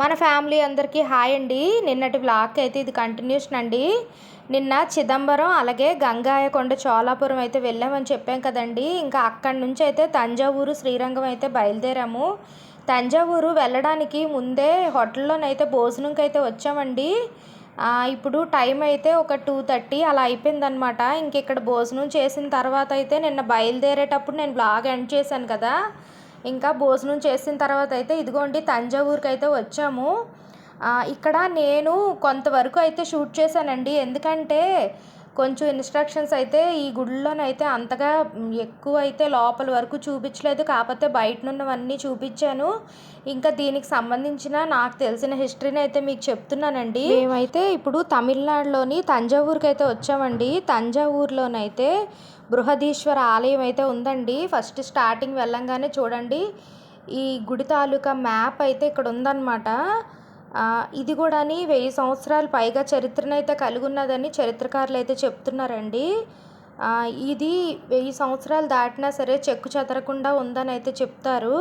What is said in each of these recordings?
మన ఫ్యామిలీ అందరికీ హాయ్ అండి. నిన్నటి బ్లాక్ అయితే ఇది కంటిన్యూషన్ అండి. నిన్న చిదంబరం అలాగే గంగాయకొండ చోళాపురం అయితే వెళ్ళామని చెప్పాం కదండి. ఇంకా అక్కడి నుంచి అయితే తంజావూరు శ్రీరంగం అయితే బయలుదేరాము. తంజావూరు వెళ్ళడానికి ముందే హోటల్లోనైతే భోజనంకి అయితే వచ్చామండి. ఇప్పుడు టైం అయితే ఒక టూ థర్టీ అలా అయిపోయిందనమాట ఇంక ఇక్కడ భోజనం చేసిన తర్వాత అయితే నిన్న బయలుదేరేటప్పుడు నేను బ్లాగ్ ఎండ్ చేశాను కదా. ఇంకా భోజనం చేసిన తర్వాత అయితే ఇదిగోండి తంజావూరుకి అయితే వచ్చాము. ఇక్కడ నేను కొంతవరకు అయితే షూట్ చేశానండి. ఎందుకంటే కొంచెం ఇన్స్ట్రక్షన్స్ అయితే ఈ గుడిలోనైతే అంతగా ఎక్కువ అయితే లోపల వరకు చూపించలేదు. కాకపోతే బయట ఉన్నవన్నీ చూపించాను. ఇంకా దీనికి సంబంధించిన నాకు తెలిసిన హిస్టరీని అయితే మీకు చెప్తున్నానండి. మేమైతే ఇప్పుడు తమిళనాడులోని తంజావూరుకి అయితే వచ్చామండి. తంజావూరులోనైతే బృహదీశ్వర ఆలయం అయితే ఉందండి. ఫస్ట్ స్టార్టింగ్ వెళ్ళంగానే చూడండి. ఈ గుడి తాలూకా మ్యాప్ అయితే ఇక్కడ ఉందన్నమాట. ఇది కూడాని వెయ్యి సంవత్సరాలు పైగా చరిత్రనైతే కలిగి ఉన్నదని చరిత్రకారులు అయితే చెప్తున్నారండి. ఇది వెయ్యి సంవత్సరాలు దాటినా సరే చెక్కు చెదరకుండా ఉందని అయితే చెప్తారు.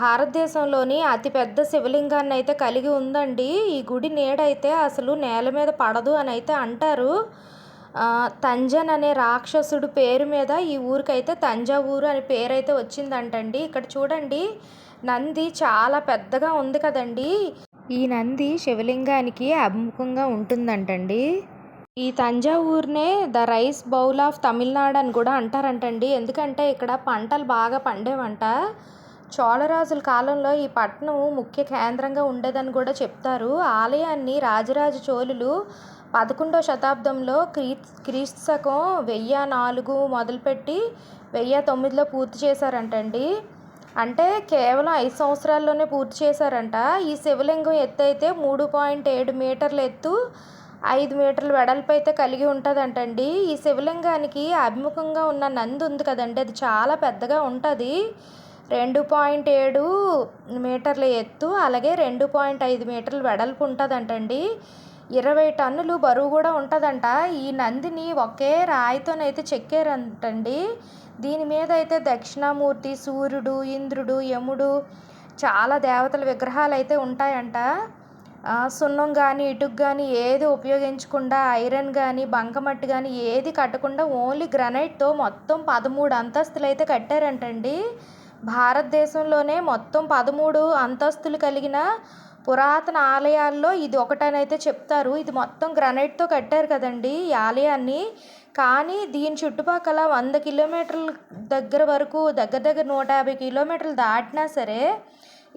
భారతదేశంలోని అతిపెద్ద శివలింగాన్ని అయితే కలిగి ఉందండి. ఈ గుడి నీడైతే అసలు నేల మీద పడదు అని అయితే అంటారు. తంజన్ అనే రాక్షసుడు పేరు మీద ఈ ఊరికైతే తంజావూరు అనే పేరు అయితే వచ్చిందంటండి. ఇక్కడ చూడండి నంది చాలా పెద్దగా ఉంది కదండి. ఈ నంది శివలింగానికి అభిముఖంగా ఉంటుందంటండి. ఈ తంజావూరునే the rice bowl of Tamil Nadu అని కూడా అంటారంటండి. ఎందుకంటే ఇక్కడ పంటలు బాగా పండేవంట. చోళరాజుల కాలంలో ఈ పట్టణం ముఖ్య కేంద్రంగా ఉండేదని కూడా చెప్తారు. ఆలయాన్ని రాజరాజ చోళులు పదకొండో శతాబ్దంలో క్రీ క్రీస్తు శకం వెయ్యి నాలుగు మొదలుపెట్టి వెయ్యి తొమ్మిదిలో పూర్తి చేశారంటండి. అంటే కేవలం ఐదు సంవత్సరాల్లోనే పూర్తి చేశారంట. ఈ శివలింగం ఎత్తు అయితే మూడు పాయింట్ ఏడు మీటర్ల ఎత్తు ఐదు మీటర్ల వెడల్పు అయితే కలిగి ఉంటుందంటండి. ఈ శివలింగానికి అభిముఖంగా ఉన్న నంది ఉంది కదండి. అది చాలా పెద్దగా ఉంటుంది. రెండు పాయింట్ ఏడు మీటర్ల ఎత్తు అలాగే రెండు పాయింట్ ఐదు మీటర్ల వెడల్పు ఉంటుందంటండి. ఇరవై టన్నులు బరువు కూడా ఉంటుందంట. ఈ నందిని ఒకే రాయితోనైతే చెక్కారంటండి. దీని మీద అయితే దక్షిణామూర్తి సూర్యుడు ఇంద్రుడు యముడు చాలా దేవతల విగ్రహాలు అయితే ఉంటాయంట సున్నం కానీ ఇటుకు కానీ ఏది ఉపయోగించకుండా ఐరన్ కానీ బంకమట్టి కానీ ఏది కట్టకుండా ఓన్లీ గ్రనైట్తో మొత్తం పదమూడు అంతస్తులు అయితే కట్టారంటండి. భారతదేశంలోనే మొత్తం పదమూడు అంతస్తులు కలిగిన పురాతన ఆలయాల్లో ఇది ఒకటనైతే చెప్తారు. ఇది మొత్తం గ్రనైట్తో కట్టారు కదండి ఈ ఆలయాన్ని. కానీ దీని చుట్టుపక్కల వంద కిలోమీటర్ల దగ్గర వరకు దగ్గర దగ్గర నూట యాభై కిలోమీటర్లు దాటినా సరే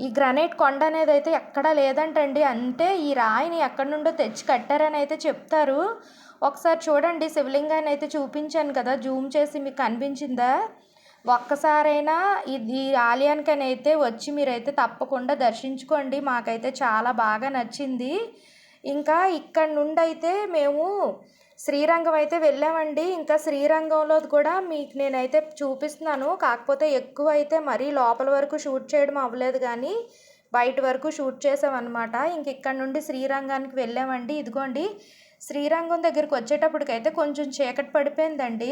ఈ గ్రనైట్ కొండ అనేది అయితే ఎక్కడా లేదంటండి. అంటే ఈ రాయిని ఎక్కడి నుండో తెచ్చి కట్టారని అయితే చెప్తారు. ఒకసారి చూడండి శివలింగాన్ని అయితే చూపించాను కదా జూమ్ చేసి మీకు కనిపించిందా? ఒక్కసారైనా ఇది ఈ ఆలయానికని అయితే వచ్చి మీరైతే తప్పకుండా దర్శించుకోండి. మాకైతే చాలా బాగా నచ్చింది. ఇంకా ఇక్కడ నుండి అయితే మేము శ్రీరంగం అయితే వెళ్ళామండి. ఇంకా శ్రీరంగంలో కూడా మీకు నేనైతే చూపిస్తున్నాను. కాకపోతే ఎక్కువ అయితే మరీ లోపల వరకు షూట్ చేయడం అవ్వలేదు కానీ బయట వరకు షూట్ చేసామన్నమాట. ఇంక ఇక్కడ నుండి శ్రీరంగానికి వెళ్ళామండి. ఇదిగోండి శ్రీరంగం దగ్గరికి వచ్చేటప్పటికైతే కొంచెం చీకటి పడిపోయిందండి.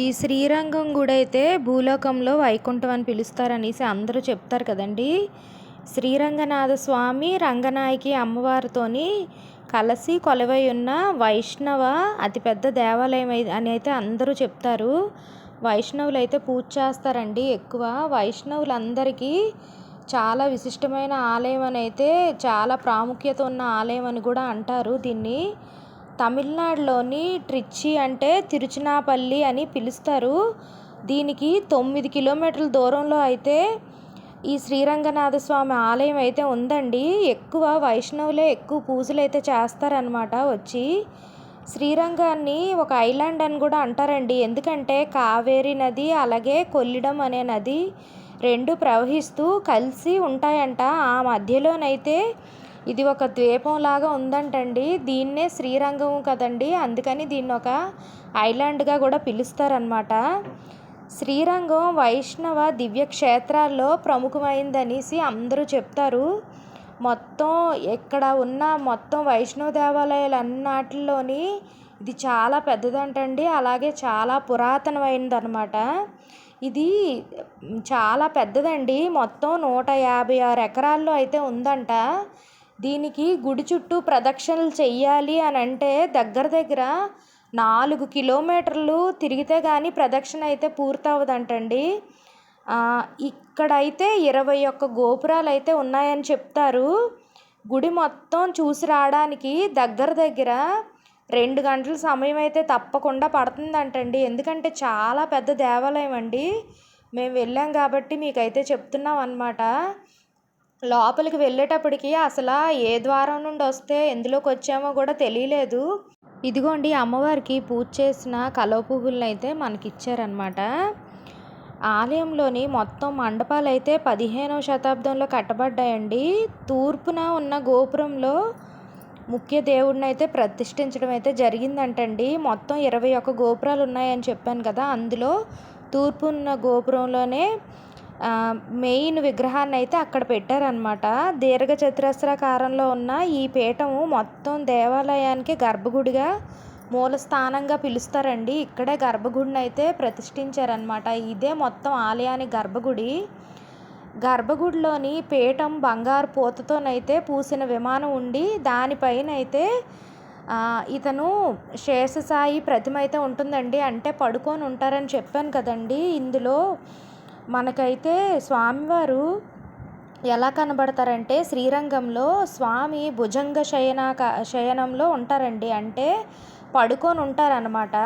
ఈ శ్రీరంగం గుడి అయితే భూలోకంలో వైకుంఠం అని పిలుస్తారనేసి అందరూ చెప్తారు కదండి. శ్రీరంగనాథ స్వామి రంగనాయకి అమ్మవారితోని కలిసి కొలవై ఉన్న వైష్ణవ అతిపెద్ద దేవాలయం అని అయితే అందరూ చెప్తారు. వైష్ణవులు అయితే పూజ చేస్తారండి ఎక్కువ. వైష్ణవులందరికీ చాలా విశిష్టమైన ఆలయం అని అయితే చాలా ప్రాముఖ్యత ఉన్న ఆలయం అని కూడా అంటారు దీన్ని. తమిళనాడులోని ట్రిచ్చి అంటే తిరుచినాపల్లి అని పిలుస్తారు. దీనికి తొమ్మిది కిలోమీటర్ల దూరంలో అయితే ఈ శ్రీరంగనాథ స్వామి ఆలయం అయితే ఉందండి. ఎక్కువ వైష్ణవులే ఎక్కువ పూజలు అయితే చేస్తారనమాట వచ్చి. శ్రీరంగాన్ని ఒక ఐలాండ్ అని కూడా అంటారండి. ఎందుకంటే కావేరి నది అలాగే కొల్లిడం అనే నది రెండు ప్రవహిస్తూ కలిసి ఉంటాయంట. ఆ మధ్యలోనైతే ఇది ఒక ద్వీపం లాగా ఉందంటండి. దీన్నే శ్రీరంగం కదండి. అందుకని దీన్ని ఒక ఐలాండ్గా కూడా పిలుస్తారనమాట శ్రీరంగం వైష్ణవ దివ్య క్షేత్రాల్లో ప్రముఖమైందనేసి అందరూ చెప్తారు. మొత్తం ఇక్కడ ఉన్న మొత్తం వైష్ణవ దేవాలయాలు అన్నాటిలోని ఇది చాలా పెద్దదంటండి. అలాగే చాలా పురాతనమైనదనమాట ఇది చాలా పెద్దదండి. మొత్తం నూట యాభై ఆరు ఎకరాల్లో అయితే ఉందంట. దీనికి గుడి చుట్టూ ప్రదక్షిణలు చెయ్యాలి అని అంటే దగ్గర దగ్గర నాలుగు కిలోమీటర్లు తిరిగితే కానీ ప్రదక్షిణ అయితే పూర్తవదంటండి. ఇక్కడైతే ఇరవై ఒక్క గోపురాలు అయితే ఉన్నాయని చెప్తారు. గుడి మొత్తం చూసి రావడానికి దగ్గర దగ్గర రెండు గంటల సమయం అయితే తప్పకుండా పడుతుందంటండి. ఎందుకంటే చాలా పెద్ద దేవాలయం అండి. మేము వెళ్ళాం కాబట్టి మీకైతే చెప్తున్నాం అనమాట లోపలికి వెళ్ళేటప్పటికి అసలు ఏ ద్వారం నుండి వస్తే ఎందులోకి వచ్చామో కూడా తెలియలేదు. ఇదిగోండి అమ్మవారికి పూజ చేసిన కలవ పువ్వులను అయితే మనకి ఇచ్చారనమాట ఆలయంలోని మొత్తం మండపాలు అయితే పదిహేనవ శతాబ్దంలో కట్టబడ్డాయండి. తూర్పున ఉన్న గోపురంలో ముఖ్య దేవుడిని అయితే ప్రతిష్ఠించడం అయితే జరిగిందంటండి. మొత్తం ఇరవై ఒక్క గోపురాలు ఉన్నాయని చెప్పాను కదా అందులో తూర్పు ఉన్న గోపురంలోనే మెయిన్ విగ్రహాన్ని అయితే అక్కడ పెట్టారనమాట దీర్ఘచతురస్రాకారంలో ఉన్న ఈ పీఠము మొత్తం దేవాలయానికి గర్భగుడిగా మూల స్థానంగా పిలుస్తారండి. ఇక్కడే గర్భగుడిని అయితే ప్రతిష్ఠించారనమాట ఇదే మొత్తం ఆలయానికి గర్భగుడి. గర్భగుడిలోని పీఠం బంగారు పూతతోనైతే పూసిన విమానం ఉండి దానిపైన అయితే ఇతను శేషసాయి ప్రతిమ అయితే ఉంటుందండి. అంటే పడుకొని ఉంటారని చెప్పాను కదండి. ఇందులో మనకైతే స్వామివారు ఎలా కనబడతారంటే శ్రీరంగంలో స్వామి భుజంగ శయన శయనంలో ఉంటారండి. అంటే పడుకొని ఉంటారనమాట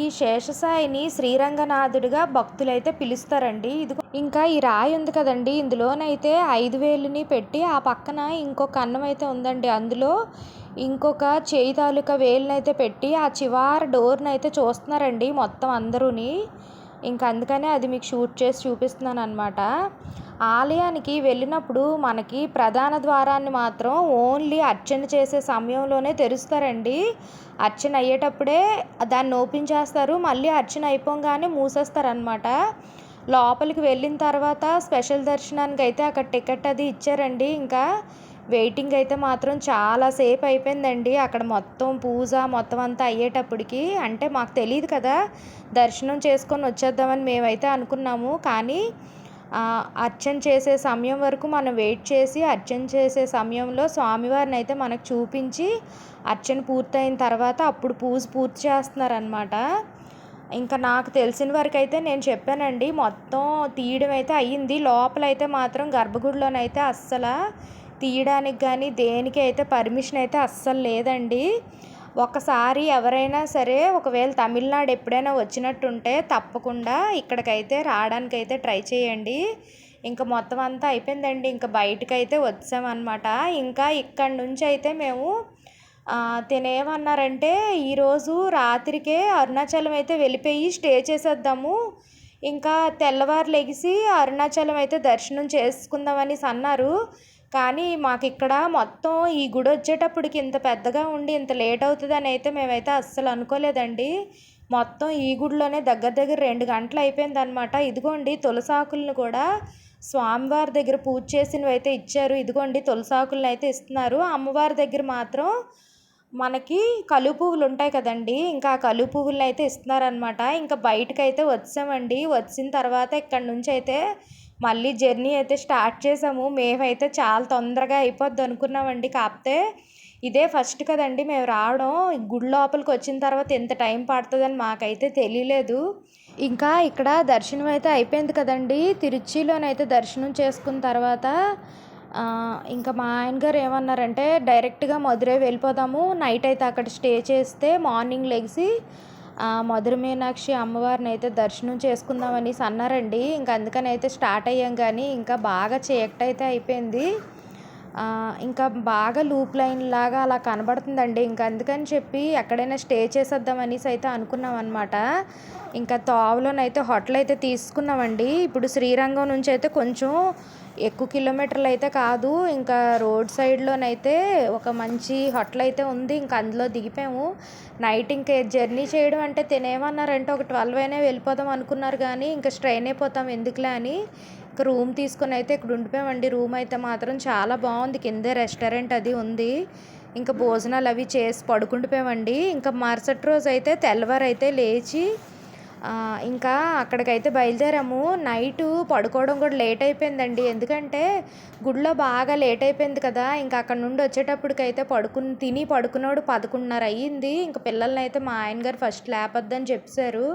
ఈ శేషసాయిని శ్రీరంగనాథుడిగా భక్తులైతే పిలుస్తారండి. ఇది ఇంకా ఈ రాయి ఉంది కదండి. ఇందులోనైతే ఐదు వేలుని పెట్టి ఆ పక్కన ఇంకొక అన్నం అయితే ఉందండి. అందులో ఇంకొక చేయి తాలూకా వేలునైతే పెట్టి ఆ చివరి డోర్ని అయితే చూస్తున్నారండి మొత్తం అందరూని. ఇంకా అందుకనే అది మీకు షూట్ చేసి చూపిస్తున్నాను అనమాట ఆలయానికి వెళ్ళినప్పుడు మనకి ప్రధాన ద్వారాన్ని మాత్రం ఓన్లీ అర్చన చేసే సమయంలోనే తెరుస్తారండి. అర్చన అయ్యేటప్పుడే దాన్ని ఓపెన్ చేస్తారు మళ్ళీ అర్చన అయిపోగానే మూసేస్తారనమాట లోపలికి వెళ్ళిన తర్వాత స్పెషల్ దర్శనానికి అయితే అక్కడ టికెట్ అది ఇచ్చారండి. ఇంకా వెయిటింగ్ అయితే మాత్రం చాలా సేపు అయిపోయిందండి. అక్కడ మొత్తం పూజ మొత్తం అంతా అయ్యేటప్పటికి అంటే మాకు తెలియదు కదా దర్శనం చేసుకొని వచ్చేద్దామని మేమైతే అనుకున్నాము. కానీ అర్చన చేసే సమయం వరకు మనం వెయిట్ చేసి అర్చన చేసే సమయంలో స్వామివారిని అయితే మనకు చూపించి అర్చన పూర్తయిన తర్వాత అప్పుడు పూజ పూర్తి చేస్తున్నారనమాట ఇంకా నాకు తెలిసిన వరకు అయితే నేను చెప్పానండి మొత్తం తీయడం అయితే అయ్యింది. లోపల అయితే మాత్రం గర్భగుడిలోనైతే అస్సలు తీయడానికి కానీ దేనికి అయితే పర్మిషన్ అయితే అస్సలు లేదండి. ఒకసారి ఎవరైనా సరే ఒకవేళ తమిళనాడు ఎప్పుడైనా వచ్చినట్టుంటే తప్పకుండా ఇక్కడికైతే రావడానికైతే ట్రై చేయండి. ఇంకా మొత్తం అంతా అయిపోయిందండి. ఇంకా బయటకైతే వచ్చామన్నమాట. ఇంకా ఇక్కడి నుంచి అయితే మేము తినేమన్నారంటే ఈరోజు రాత్రికే అరుణాచలం అయితే వెళ్ళిపోయి స్టే చేసేద్దాము. ఇంకా తెల్లవారు లెగిసి అరుణాచలం అయితే దర్శనం చేసుకుందామని అన్నారు. కానీ మాకు ఇక్కడ మొత్తం ఈ గుడి వచ్చేటప్పటికి ఇంత పెద్దగా ఉండి ఇంత లేట్ అవుతుందని అయితే మేమైతే అస్సలు అనుకోలేదండి. మొత్తం ఈ గుడిలోనే దగ్గర దగ్గర రెండు గంటలు అయిపోయింది అనమాట ఇదిగోండి తులసాకులను కూడా స్వామివారి దగ్గర పూజ చేసినవి అయితే ఇచ్చారు. ఇదిగోండి తులసాకులను అయితే ఇస్తున్నారు. అమ్మవారి దగ్గర మాత్రం మనకి కలు పువ్వులు ఉంటాయి కదండి. ఇంకా ఆ కలు పువ్వులను అయితే ఇస్తున్నారనమాట ఇంకా బయటకు అయితే వచ్చామండి. వచ్చిన తర్వాత ఇక్కడ నుంచి అయితే మళ్ళీ జర్నీ అయితే స్టార్ట్ చేసాము మేమైతే చాలా తొందరగా అయిపోద్ది అనుకున్నామండి. కాకపోతే ఇదే ఫస్ట్ కదండి మేము రావడం. గుడి లోపలికి వచ్చిన తర్వాత ఎంత టైం పడుతుందని మాకైతే తెలియలేదు. ఇంకా ఇక్కడ దర్శనం అయితే అయిపోయింది కదండి. తిరుచిలోనైతే దర్శనం చేసుకున్న తర్వాత ఇంకా మా ఆయన గారు ఏమన్నారంటే డైరెక్ట్గా మధురై వెళ్ళిపోదాము. నైట్ అయితే అక్కడ స్టే చేస్తే మార్నింగ్ లెగిసి మధుర మీనాక్షి అమ్మవారిని అయితే దర్శనం చేసుకుందామని అన్నారండి ఇంకా అందుకని అయితే స్టార్ట్ అయ్యాం కానీ ఇంకా బాగా చీకటి అయితే అయిపోయింది. ఇంకా బాగా లూప్ లైన్ లాగా అలా కనబడుతుందండి. ఇంకా అందుకని చెప్పి ఎక్కడైనా స్టే చేసేద్దాం అనేసి అయితే అనుకున్నాం అనమాట ఇంకా తోవలోనైతే హోటల్ అయితే తీసుకున్నామండి. ఇప్పుడు శ్రీరంగం నుంచి అయితే కొంచెం ఎక్కువ కిలోమీటర్లు అయితే కాదు ఇంకా రోడ్ సైడ్లోనైతే ఒక మంచి హోటల్ అయితే ఉంది ఇంకా అందులో దిగిపోయాము. నైట్ ఇంకా జర్నీ చేయడం అంటే తినేమన్నారంటే ఒక ట్వెల్వ్ అయినా వెళ్ళిపోదాం అనుకున్నారు కానీ ఇంకా స్ట్రైన్ అయిపోతాం ఎందుకులే అని ఇంకా రూమ్ తీసుకొని అయితే ఇక్కడ ఉండిపోయామండి. రూమ్ అయితే మాత్రం చాలా బాగుంది కిందే రెస్టారెంట్ అది ఉంది. ఇంకా భోజనాలు అవి చేసి పడుకుండిపోయామండి. ఇంకా మరుసటి రోజు అయితే తెల్లవారు అయితే లేచి ఇంకా అక్కడికైతే బయలుదేరాము. నైట్ పడుకోవడం కూడా లేట్ అయిపోయిందండి. ఎందుకంటే గుడిలో బాగా లేట్ అయిపోయింది కదా. ఇంకా అక్కడ నుండి వచ్చేటప్పటికైతే పడుకుని తిని పడుకున్నాడు పదకొండున్నర అయ్యింది. ఇంకా పిల్లల్ని అయితే మా ఆయన గారు ఫస్ట్ లేపొద్దని చెప్పారు.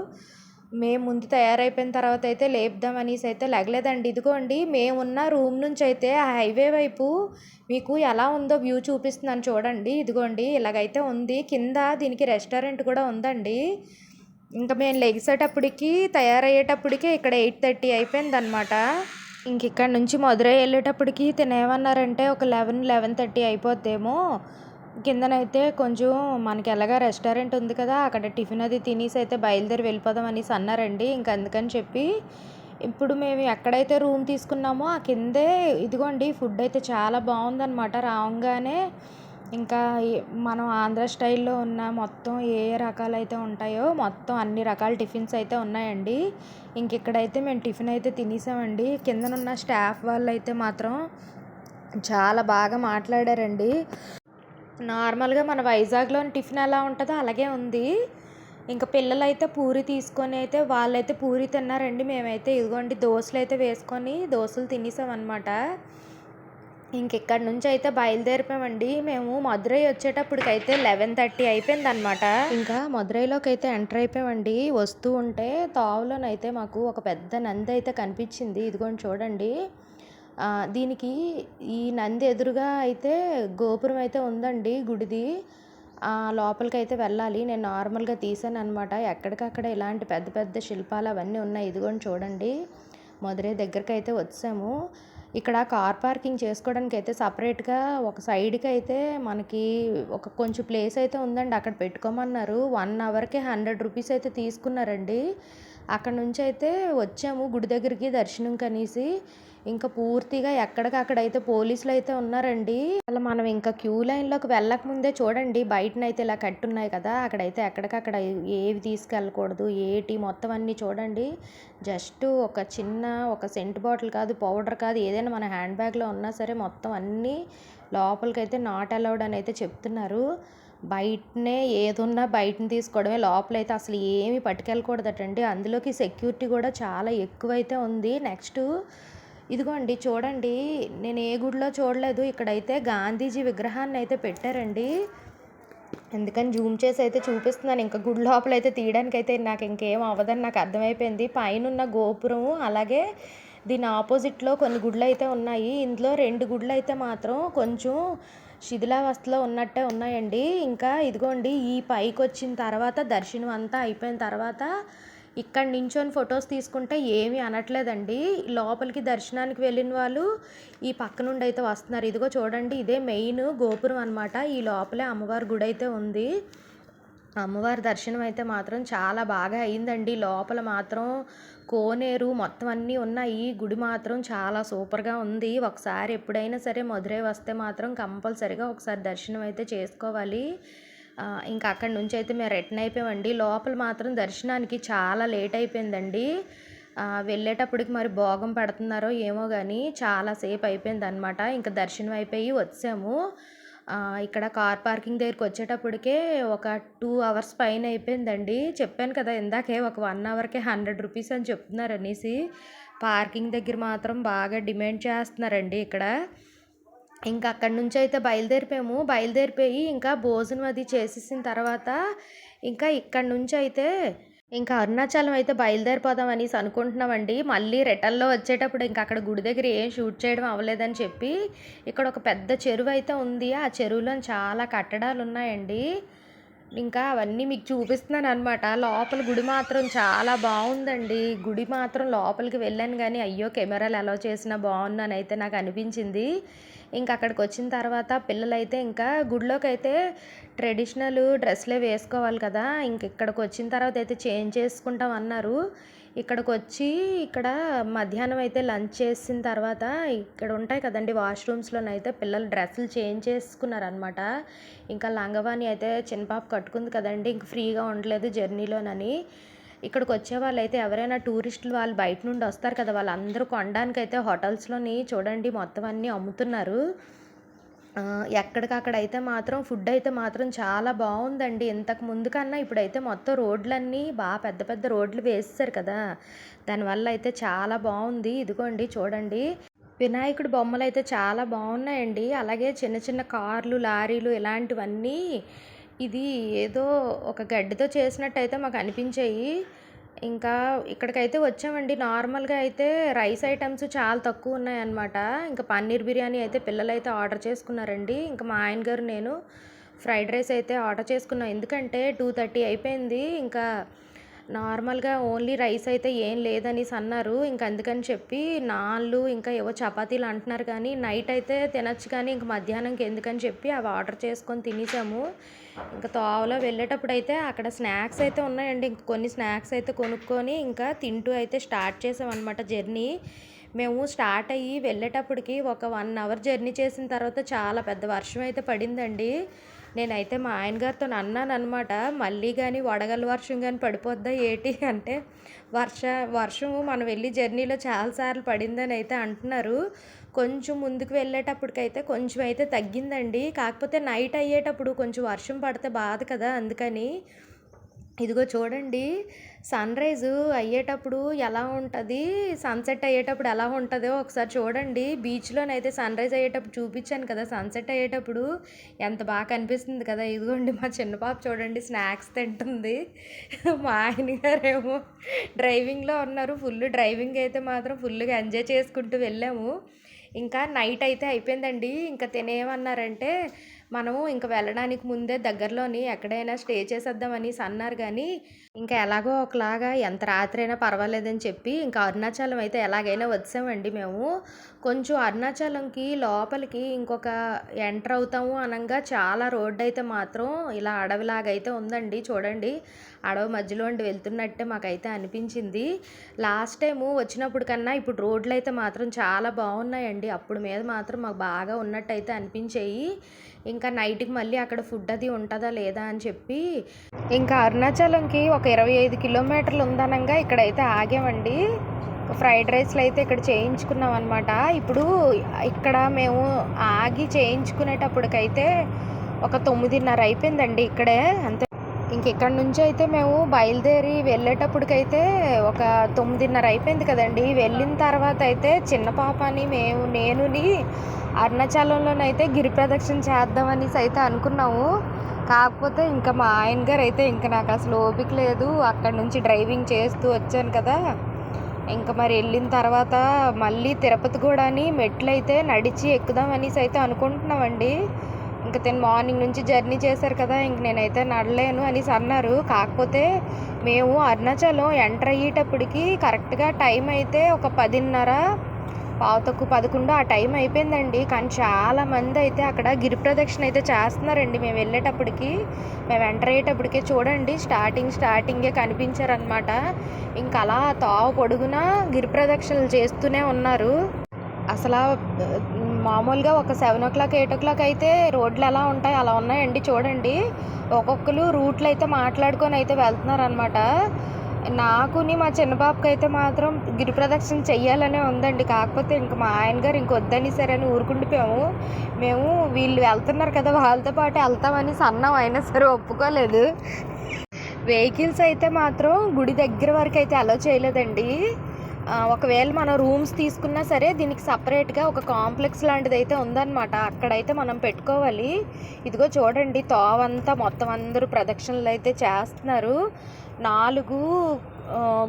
మేము ముందు తయారైపోయిన తర్వాత అయితే లేపుదాం అనేసి అయితే లెగలేదండి. ఇదిగోండి మేమున్న రూమ్ నుంచి అయితే ఆ హైవే వైపు మీకు ఎలా ఉందో వ్యూ చూపిస్తున్నాను చూడండి. ఇదిగోండి ఇలాగైతే ఉంది. కింద దీనికి రెస్టారెంట్ కూడా ఉందండి. ఇంకా మేము లెగిసేటప్పటికి తయారయ్యేటప్పటికి ఇక్కడ ఎయిట్ థర్టీ అయిపోయిందనమాట ఇంక ఇక్కడ నుంచి మధురై వెళ్ళేటప్పటికి తినేమన్నారంటే ఒక లెవెన్ లెవెన్ థర్టీ అయిపోద్దేమో. కిందనైతే కొంచెం మనకి ఎలాగా రెస్టారెంట్ ఉంది కదా అక్కడ టిఫిన్ అది తినేసి అయితే బయలుదేరి వెళ్ళిపోదాం అనేసి అన్నారండి. ఇంకా అందుకని చెప్పి ఇప్పుడు మేము ఎక్కడైతే రూమ్ తీసుకున్నామో ఆ కిందే ఇదిగోండి ఫుడ్ అయితే చాలా బాగుందన్నమాట. రాగానే ఇంకా మనం ఆంధ్ర స్టైల్లో ఉన్న మొత్తం ఏ ఏ రకాలు అయితే ఉంటాయో మొత్తం అన్ని రకాల టిఫిన్స్ అయితే ఉన్నాయండి. ఇంక ఇక్కడైతే మేము టిఫిన్ అయితే తినేసామండి. కిందనున్న స్టాఫ్ వాళ్ళు అయితే మాత్రం చాలా బాగా మాట్లాడారండి. నార్మల్గా మన వైజాగ్లోని టిఫిన్ ఎలా ఉంటుందో అలాగే ఉంది. ఇంకా పిల్లలు అయితే పూరి తీసుకొని అయితే వాళ్ళైతే పూరి తిన్నారండి. మేమైతే ఇదిగోండి దోశలు అయితే వేసుకొని దోశలు తినేసామన్నమాట. ఇంకెక్కడి నుంచి అయితే బయలుదేరిపోయామండి. మేము మధురై వచ్చేటప్పటికైతే లెవెన్ థర్టీ అయిపోయింది అనమాట ఇంకా మధురైలోకి అయితే ఎంటర్ అయిపోయామండి. వస్తూ ఉంటే తావులోనైతే మాకు ఒక పెద్ద నంది అయితే కనిపించింది. ఇదిగోండి చూడండి. దీనికి ఈ నంది ఎదురుగా అయితే గోపురం అయితే ఉందండి గుడిది. లోపలికి అయితే వెళ్ళాలి. నేను నార్మల్గా తీసాను అనమాట ఎక్కడికక్కడ ఇలాంటి పెద్ద పెద్ద శిల్పాలు అవన్నీ ఉన్నాయి. ఇదిగోండి చూడండి. మధురై దగ్గరికి అయితే వచ్చాము. ఇక్కడ కార్ పార్కింగ్ చేసుకోవడానికి అయితే సపరేట్గా ఒక సైడ్కి అయితే మనకి ఒక కొంచెం ప్లేస్ అయితే ఉందండి. అక్కడ పెట్టుకోమన్నారు. వన్ అవర్కి హండ్రెడ్ రూపీస్ అయితే తీసుకున్నారండి. అక్కడ నుంచి అయితే వచ్చాము గుడి దగ్గరికి దర్శనం కనేసి. ఇంకా పూర్తిగా ఎక్కడికక్కడైతే అయితే పోలీసులు అయితే ఉన్నారండి. అలా మనం ఇంకా క్యూ లైన్లోకి వెళ్ళక ముందే చూడండి బయటనైతే ఇలా కట్టున్నాయి కదా. అక్కడైతే ఎక్కడికక్కడ ఏవి తీసుకెళ్ళకూడదు ఏటి మొత్తం అన్నీ చూడండి. జస్ట్ ఒక చిన్న ఒక సెంట్ బాటిల్ కాదు పౌడర్ కాదు ఏదైనా మన హ్యాండ్ బ్యాగ్లో ఉన్నా సరే మొత్తం అన్నీ లోపలికైతే నాట్ అలౌడ్ అని అయితే చెప్తున్నారు. బయటనే ఏదున్నా బయటని తీసుకోవడమే. లోపలైతే అసలు ఏమీ పట్టుకెళ్ళకూడదటండి. అందులోకి సెక్యూరిటీ కూడా చాలా ఎక్కువైతే ఉంది. నెక్స్ట్ ఇదిగోండి చూడండి. నేను ఏ గుడిలో చూడలేదు. ఇక్కడైతే గాంధీజీ విగ్రహాన్ని అయితే పెట్టారండి. ఎందుకని జూమ్ చేసి అయితే చూపిస్తున్నాను. ఇంకా గుడి లోపల అయితే తీయడానికి అయితే నాకు ఇంకేం అవ్వదని నాకు అర్థమైపోయింది. పైన ఉన్న గోపురం అలాగే దీని ఆపోజిట్లో కొన్ని గుడ్లు అయితే ఉన్నాయి. ఇందులో రెండు గుడ్లు అయితే మాత్రం కొంచెం శిథిలావస్థలో ఉన్నట్టే ఉన్నాయండి. ఇంకా ఇదిగోండి ఈ పైకి వచ్చిన తర్వాత దర్శనం అంతా అయిపోయిన తర్వాత ఇక్కడ నించొని ఫొటోస్ తీసుకుంటే ఏమీ అనట్లేదండి. లోపలికి దర్శనానికి వెళ్ళిన వాళ్ళు ఈ పక్క నుండి అయితే వస్తున్నారు. ఇదిగో చూడండి ఇదే మెయిన్ గోపురం అనమాట ఈ లోపలే అమ్మవారి గుడి అయితే ఉంది. అమ్మవారి దర్శనం అయితే మాత్రం చాలా బాగా అయిందండి. లోపల మాత్రం కోనేరు మొత్తం అన్నీ ఉన్నాయి. గుడి మాత్రం చాలా సూపర్గా ఉంది. ఒకసారి ఎప్పుడైనా సరే మధురై వస్తే మాత్రం కంపల్సరిగా ఒకసారి దర్శనం అయితే చేసుకోవాలి. ఇంకా అక్కడి నుంచి అయితే మేము రిటర్న్ అయిపోయామండి. లోపల మాత్రం దర్శనానికి చాలా లేట్ అయిపోయిందండి. వెళ్ళేటప్పటికి మరి భోగం పెడుతున్నారో ఏమో కానీ చాలా సేపు అయిపోయింది అనమాట ఇంకా దర్శనం అయిపోయి వచ్చాము. ఇక్కడ కార్ పార్కింగ్ దగ్గరికి వచ్చేటప్పటికే ఒక టూ అవర్స్ పైన అయిపోయిందండి. చెప్పాను కదా ఇందాకే ఒక వన్ అవర్కే హండ్రెడ్ రూపీస్ అని చెప్తున్నారు అనేసి. పార్కింగ్ దగ్గర మాత్రం బాగా డిమాండ్ చేస్తున్నారండి ఇక్కడ. ఇంకా అక్కడి నుంచి అయితే బయలుదేరిపోయాము. బయలుదేరిపోయి ఇంకా భోజనం అది చేసేసిన తర్వాత ఇంకా ఇక్కడి నుంచి అయితే ఇంకా అరుణాచలం అయితే బయలుదేరిపోదాం అనేసి అనుకుంటున్నామండి. మళ్ళీ రిటర్న్లో వచ్చేటప్పుడు ఇంకా అక్కడ గుడి దగ్గర ఏం షూట్ చేయడం అవ్వలేదని చెప్పి ఇక్కడ ఒక పెద్ద చెరువు అయితే ఉంది. ఆ చెరువులో చాలా కట్టడాలు ఉన్నాయండి. ఇంకా అవన్నీ మీకు చూపిస్తున్నాను అనమాట లోపల గుడి మాత్రం చాలా బాగుందండి. గుడి మాత్రం లోపలికి వెళ్ళాను కానీ అయ్యో కెమెరాలు ఎలా చేసినా బాగున్నాను అయితే నాకు అనిపించింది. ఇంకా అక్కడికి వచ్చిన తర్వాత పిల్లలైతే ఇంకా గుడిలోకి అయితే ట్రెడిషనల్ డ్రెస్లే వేసుకోవాలి కదా. ఇంక ఇక్కడికి వచ్చిన తర్వాత అయితే చేంజ్ చేసుకుంటాం అన్నారు. ఇక్కడికి వచ్చి ఇక్కడ మధ్యాహ్నం అయితే లంచ్ చేసిన తర్వాత ఇక్కడ ఉంటాయి కదండి వాష్రూమ్స్లోనైతే పిల్లలు డ్రెస్సులు చేంజ్ చేసుకున్నారనమాట ఇంకా లంగవాణి అయితే చిన్నపాప కట్టుకుంది కదండి ఇంక ఫ్రీగా ఉండలేదు జర్నీలోనని. ఇక్కడికి వచ్చే వాళ్ళు అయితే ఎవరైనా టూరిస్టులు వాళ్ళు బయట నుండి వస్తారు కదా వాళ్ళందరూ కొనడానికి అయితే హోటల్స్లోని చూడండి మొత్తం అన్నీ అమ్ముతున్నారు. ఎక్కడికక్కడైతే ఎక్కడికక్కడ అయితే మాత్రం ఫుడ్ అయితే మాత్రం చాలా బాగుందండి ఇంతకు ముందు కన్నా ఇప్పుడైతే మొత్తం రోడ్లన్నీ బాగా పెద్ద పెద్ద రోడ్లు వేసేసారు కదా. దానివల్ల అయితే చాలా బాగుంది ఇదిగోండి చూడండి. వినాయకుడి బొమ్మలు అయితే చాలా బాగున్నాయండి అలాగే చిన్న చిన్న కార్లు లారీలు ఇలాంటివన్నీ ఇది ఏదో ఒక గడ్డితో చేసినట్టు అయితే మాకు అనిపించాయి. ఇంకా ఇక్కడికైతే వచ్చామండి. నార్మల్గా అయితే రైస్ ఐటమ్స్ చాలా తక్కువ ఉన్నాయన్నమాట. ఇంకా పన్నీర్ బిర్యానీ అయితే పిల్లలు అయితే ఆర్డర్ చేసుకున్నారండి. ఇంకా మా ఆయన గారు నేను ఫ్రైడ్ రైస్ అయితే ఆర్డర్ చేసుకున్నాం. ఎందుకంటే టూ థర్టీ అయిపోయింది. ఇంకా నార్మల్గా ఓన్లీ రైస్ అయితే ఏం లేదనేసి అన్నారు. ఇంకా అందుకని చెప్పి నాళ్ళు ఇంకా ఏవో చపాతీలు అంటున్నారు కానీ నైట్ అయితే తినచ్చు కానీ ఇంక మధ్యాహ్నంకి ఎందుకని చెప్పి అవి ఆర్డర్ చేసుకొని తినేసాము. ఇంకా తోవలో వెళ్ళేటప్పుడు అయితే అక్కడ స్నాక్స్ అయితే ఉన్నాయండి. ఇంక కొన్ని స్నాక్స్ అయితే కొనుక్కొని ఇంకా తింటూ అయితే స్టార్ట్ చేసామన్నమాట జర్నీ. మేము స్టార్ట్ అయ్యి వెళ్ళేటప్పటికి ఒక వన్ అవర్ జర్నీ చేసిన తర్వాత చాలా పెద్ద వర్షం అయితే పడిందండి. నేనైతే మా ఆయన గారితో అన్నాను అనమాట మళ్ళీ కానీ వడగల వర్షం కానీ పడిపోద్దా ఏటి అంటే వర్ష వర్షము మనం వెళ్ళి జర్నీలో చాలాసార్లు పడిందని అయితే అంటున్నారు. కొంచెం ముందుకు వెళ్ళేటప్పటికైతే కొంచెం అయితే తగ్గిందండి. కాకపోతే నైట్ అయ్యేటప్పుడు కొంచెం వర్షం పడితే బాధ కదా అందుకని. ఇదిగో చూడండి సన్ రైజ్ అయ్యేటప్పుడు ఎలా ఉంటుంది? సన్సెట్ అయ్యేటప్పుడు ఎలా ఉంటుందో ఒకసారి చూడండి. బీచ్లోనైతే సన్ రైజ్ అయ్యేటప్పుడు చూపించాను కదా సన్సెట్ అయ్యేటప్పుడు ఎంత బాగా కనిపిస్తుంది కదా? ఇదిగోండి మా చిన్న పాప చూడండి స్నాక్స్ తింటుంది. మా ఆయన గారేమో డ్రైవింగ్లో ఉన్నారు ఫుల్ డ్రైవింగ్ అయితే మాత్రం ఫుల్గా ఎంజాయ్ చేసుకుంటూ వెళ్ళాము. ఇంకా నైట్ అయితే అయిపోయిందండి. ఇంకా తినేమన్నారంటే మనము ఇంక వెళ్ళడానికి ముందే దగ్గరలోని ఎక్కడైనా స్టే చేసేద్దామని అన్నారు కానీ ఇంకా ఎలాగో ఒకలాగా ఎంత రాత్రి అయినా పర్వాలేదని చెప్పి ఇంకా అరుణాచలం అయితే ఎలాగైనా వచ్చామండి మేము. కొంచెం అరుణాచలంకి లోపలికి ఇంకొక ఎంటర్ అవుతాము అనగా చాలా రోడ్డు అయితే మాత్రం ఇలా అడవిలాగా అయితే ఉందండి చూడండి. అడవి మధ్యలో ఉండి వెళ్తున్నట్టే మాకైతే అనిపించింది. లాస్ట్ టైము వచ్చినప్పుడు కన్నా ఇప్పుడు రోడ్లు అయితే మాత్రం చాలా బాగున్నాయండి. అప్పుడు మీద మాత్రం మాకు బాగా ఉన్నట్టు అయితే అనిపించాయి. ఇంకా నైట్కి మళ్ళీ అక్కడ ఫుడ్ అది ఉంటుందా లేదా అని చెప్పి ఇంకా అరుణాచలంకి ఒక ఒక ఇరవై ఐదు కిలోమీటర్లు ఉందనంగా ఇక్కడైతే ఆగామండి. ఫ్రైడ్ రైస్లు అయితే ఇక్కడ చేయించుకున్నాం అనమాట ఇప్పుడు ఇక్కడ మేము ఆగి చేయించుకునేటప్పటికైతే ఒక తొమ్మిదిన్నర అయిపోయిందండి ఇక్కడే. అంతే. ఇంక ఇక్కడ నుంచి అయితే మేము బయలుదేరి వెళ్ళేటప్పటికైతే ఒక తొమ్మిదిన్నర అయిపోయింది కదండి. వెళ్ళిన తర్వాత అయితే చిన్న పాపని మేము నేనుని అరుణాచలంలోనైతే గిరి ప్రదక్షిణ చేద్దామనేసి అయితే అనుకున్నాము. కాకపోతే ఇంకా మా ఆయన గారు అయితే ఇంకా నాకు అసలు ఓపిక లేదు. అక్కడ నుంచి డ్రైవింగ్ చేస్తూ వచ్చాను కదా. ఇంకా మరి వెళ్ళిన తర్వాత మళ్ళీ తిరుపతి కూడాని మెట్లు అయితే నడిచి ఎక్కుదాం అనేసి అయితే అనుకుంటున్నామండి. ఇంకా తను మార్నింగ్ నుంచి జర్నీ చేశారు కదా ఇంక నేనైతే నడలేను అనేసి అన్నారు. కాకపోతే మేము అరుణాచలం ఎంటర్ అయ్యేటప్పటికి కరెక్ట్గా టైం అయితే ఒక పదిన్నర పావుతక్కు పదకొండు ఆ టైం అయిపోయిందండి. కానీ చాలా మంది అయితే అక్కడ గిరి ప్రదక్షిణ అయితే చేస్తున్నారండి. మేము వెళ్ళేటప్పటికి మేము ఎంటర్ అయ్యేటప్పటికే చూడండి స్టార్టింగ్ స్టార్టింగే కనిపించారనమాట ఇంకా అలా తావు పొడుగునా గిరి ప్రదక్షిణలు చేస్తూనే ఉన్నారు. అసలు మామూలుగా ఒక seven o'clock eight o'clock అయితే రోడ్లు ఎలా ఉంటాయి అలా ఉన్నాయండి చూడండి. ఒక్కొక్కరు రూట్లు అయితే మాట్లాడుకొని అయితే వెళ్తున్నారనమాట నాకుని మా చిన్న పాపకి అయితే మాత్రం గిరి ప్రదక్షిణ చెయ్యాలనే ఉందండి. కాకపోతే ఇంక మా ఆయన గారు ఇంకొద్దని సరే అని ఊరుకుండిపోయాము మేము వీళ్ళు వెళ్తున్నారు కదా వాళ్ళతో పాటు వెళ్తామని సన్నం. అయినా సరే ఒప్పుకోలేదు. వెహికల్స్ అయితే మాత్రం గుడి దగ్గర వరకు అయితే అలో చేయలేదండి. ఒకవేళ మనం రూమ్స్ తీసుకున్నా సరే దీనికి సపరేట్గా ఒక కాంప్లెక్స్ లాంటిది అయితే ఉందన్నమాట. అక్కడైతే మనం పెట్టుకోవాలి. ఇదిగో చూడండి తోవంతా మొత్తం అందరూ ప్రదక్షిణలు అయితే చేస్తున్నారు. నాలుగు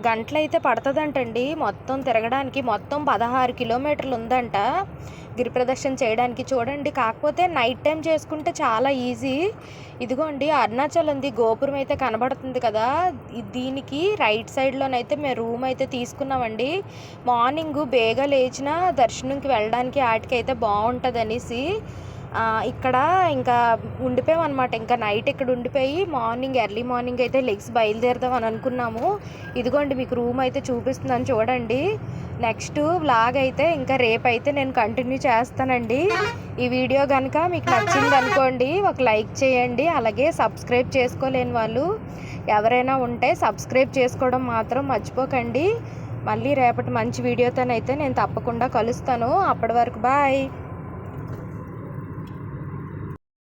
గంటలు అయితే పడుతుందంటండి. మొత్తం తిరగడానికి మొత్తం పదహారు కిలోమీటర్లు ఉందంట. గిరి ప్రదర్శన చేయడానికి చూడండి. కాకపోతే నైట్ టైం చేసుకుంటే చాలా ఈజీ. ఇదిగోండి అరుణాచలంది గోపురం అయితే కనబడుతుంది కదా. దీనికి రైట్ సైడ్లోనైతే మేము రూమ్ అయితే తీసుకున్నామండి. మార్నింగ్ బేగా లేచిన దర్శనంకి వెళ్ళడానికి వాటికైతే బాగుంటుంది అనేసి ఇక్కడ ఇంకా ఉండిపోయాం అనమాట ఇంకా నైట్ ఇక్కడ ఉండిపోయి మార్నింగ్ ఎర్లీ మార్నింగ్ అయితే లెగ్స్ బయలుదేరుదాం అని అనుకున్నాము. ఇదిగోండి మీకు రూమ్ అయితే చూపిస్తున్నాను చూడండి. నెక్స్ట్ వ్లాగ్ అయితే ఇంకా రేపు అయితే నేను కంటిన్యూ చేస్తానండి. ఈ వీడియో కనుక మీకు నచ్చింది అనుకోండి ఒక లైక్ చేయండి. అలాగే సబ్స్క్రైబ్ చేసుకోలేని వాళ్ళు ఎవరైనా ఉంటే సబ్స్క్రైబ్ చేసుకోవడం మాత్రం మర్చిపోకండి. మళ్ళీ రేపటి మంచి వీడియోతోనైతే నేను తప్పకుండా కలుస్తాను. అప్పటి వరకు బాయ్